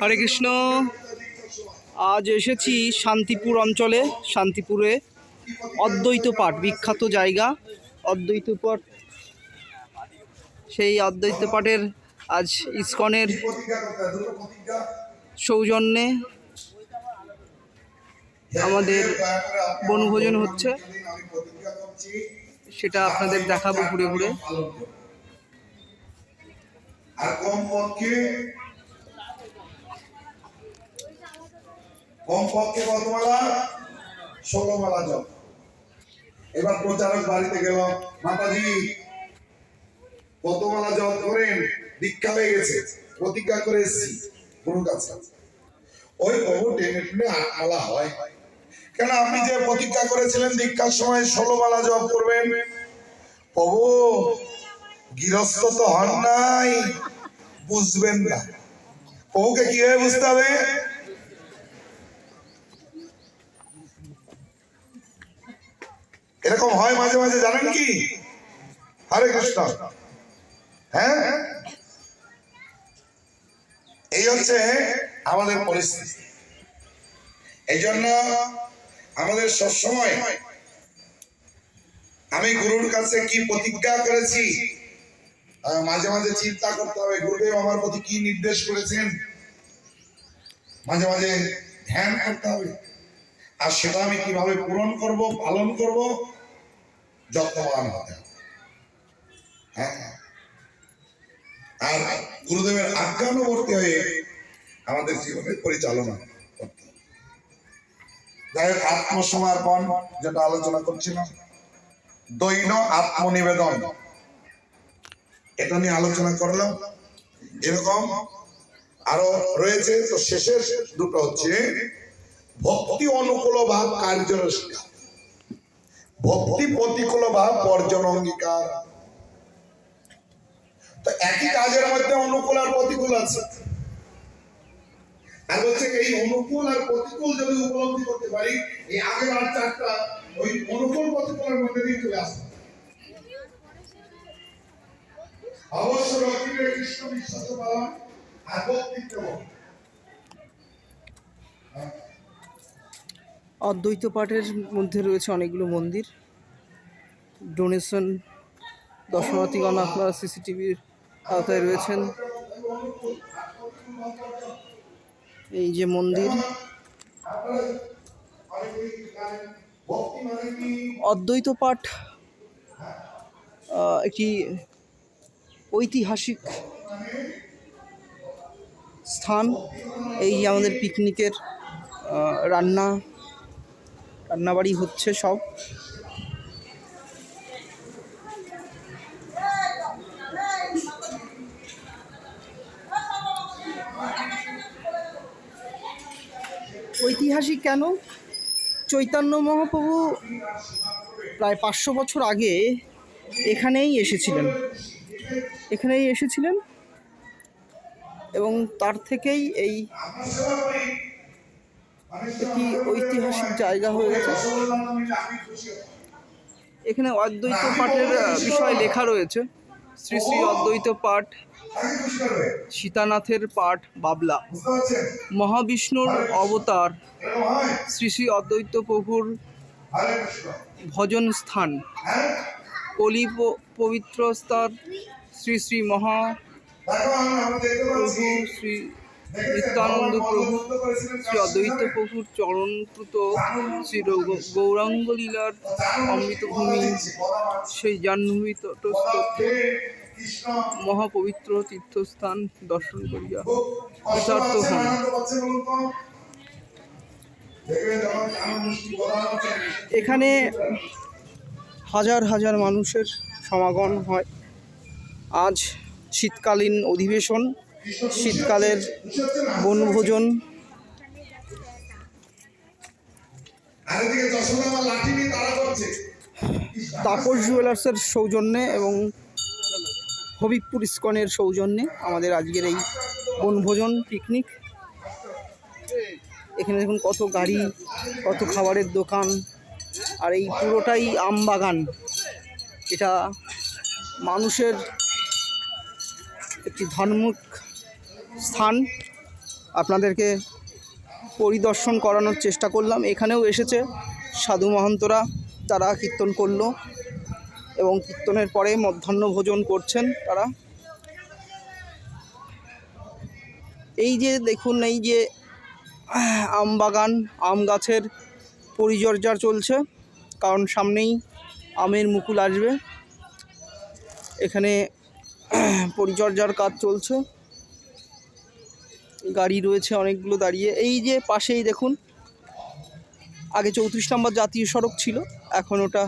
হরে কৃষ্ণ। আজ এসেছি শান্তিপুর অঞ্চলে, শান্তিপুরে। অদ্বৈত পাঠ, বিখ্যাত জায়গা। অদ্বৈত পাঠ, সেই অদ্বৈত পাঠের আজ ইস্কনের সৌজন্যে আমাদের বনভোজন হচ্ছে। সেটা আপনাদের দেখাবো ঘুরে ঘুরে। আর কমপক্ষে কমপক্ষে কত মালা ষোলো মালা জপ এবার প্রচারক বাড়িতে গেল, মাতাজি কত মালা জপ করেন দীক্ষা হয়ে গেছে, প্রতিজ্ঞা করে এসছি, গুরুর কাছে ওই টেনে টেনে আট মালা হয়। কেন আপনি যে প্রতিজ্ঞা করেছিলেন দীক্ষার সময় ষোলো মালা জপ করবেন? প্রভু, গৃহস্থ তো হন নাই, বুঝবেন না। প্রভুকে কীভাবে বুঝতে হবে? এরকম হয় মাঝে মাঝে, জানেন কি? হরে কৃষ্ণ। হ্যাঁ? এই হচ্ছে আমাদের পরিস্থিতি। এই জন্য আমাদের সবসময় আমি গুরুর কাছে কি প্রতিজ্ঞা করেছি মাঝে মাঝে চিন্তা করতে হবে, গুরুদেব আমার প্রতি কি নির্দেশ করেছেন? মাঝে মাঝে ধ্যান করতে হবে। আর সেটা আমি কীভাবে পূরণ করব, পালন করব, যত্নবান হতে হ্যাঁ? আর গুরুদেবের আজ্ঞানুবর্তী হয়ে আমাদের জীবনের পরিচালনা করতে যাই হোক, আত্মসমর্পণ যেটা আলোচনা করছিলাম, দৈন আত্মনিবেদন। এটা নিয়ে আলোচনা করলাম। এরকম আরও রয়েছে, তো শেষের দুটো হচ্ছে ভক্তি অনুকূল ভাব কার্যরসিকা ভক্তি প্রতিকূল ভাব বর্জন অঙ্গীকার। তো একই কাজের মধ্যে অনুকূল আর প্রতিকূল আছে। আর বলছে এই অনুকূল আর প্রতিকূল যদি উপলব্ধি করতে পারি, এই আগের আর চারটা ওই অনুকূল প্রতিকূলের মধ্যে দিয়ে চলে আসবে অবশ্য লক্ষ্মীরে কৃষ্ণ বিশ্বাস পালন আর বক্তৃত্ব বল। অদ্বৈত পাঠের মধ্যে রয়েছে অনেকগুলো মন্দির। ডোনেশন দর্শনার্থীগণ আপনারা সিসিটিভির আওতায় রয়েছেন। এই যে মন্দির। মানে অদ্বৈত পাঠ একটি ঐতিহাসিক স্থান। এই আমাদের পিকনিকের রান্না রান্নাবাড়ি হচ্ছে সব। ঐতিহাসিক কেন? চৈতন্য মহাপ্রভু প্রায় পাঁচশো বছর আগে এখানেই এসেছিলেন। এখানেই এসেছিলেন এবং তার থেকেই এই জায়গা হয়ে গেছে। এখানে অদ্বৈত পাঠের বিষয়ে লেখা রয়েছে। শ্রী শ্রী অদ্বৈত পাঠ, সীতানাথের পাঠ, বাবলা। মহাবিষ্ণুর অবতার, শ্রী শ্রী অদ্বৈত প্রভুর ভজন স্থান কলি পবিত্র স্তর শ্রী শ্রী মহা প্রভু শ্রী নিত্যানন্দ প্রভু, শ্রী অদ্বৈত প্রভুর চরণপ্রুত শ্রী গৌরাঙ্গ লীলার অমৃতভূমি, সেই জাহ্নবী তটস্থ মহাপবিত্র তীর্থস্থান দর্শন করিয়া কৃতার্থ হন। এখানে হাজার হাজার মানুষের সমাগম হয় আজ শীতকালীন অধিবেশন শীতকালের বনভোজন। তাপস জুয়েলার্সের সৌজন্যে এবং হবিবপুর ইস্কনের সৌজন্যে আমাদের আজকের এই বনভোজন পিকনিক। এখানে দেখুন কত গাড়ি, কত খাবারের দোকান, আর এই পুরোটাই আম বাগান। এটা মানুষের একটি ধর্মিক স্থান। আপনাদেরকে পরিদর্শন করানোর চেষ্টা করলাম। এখানেও এসেছে সাধু মহন্তরা, তারা কীর্তন করল এবং কীর্তনের পরে মধ্যাহ্ন ভোজন করছেন তারা। এই যে দেখুন, এই যে আম বাগান, আম গাছের পরিচর্যা চলছে, কারণ সামনেই আমের মুকুল আসবে। এখানে পরিচর্যার কাজ চলছে। গাড়ি রয়েছে অনেকগুলো দাঁড়িয়ে। এই যে পাশেই দেখুন, আগে চৌত্রিশ নম্বর জাতীয় সড়ক ছিল, এখন ওটা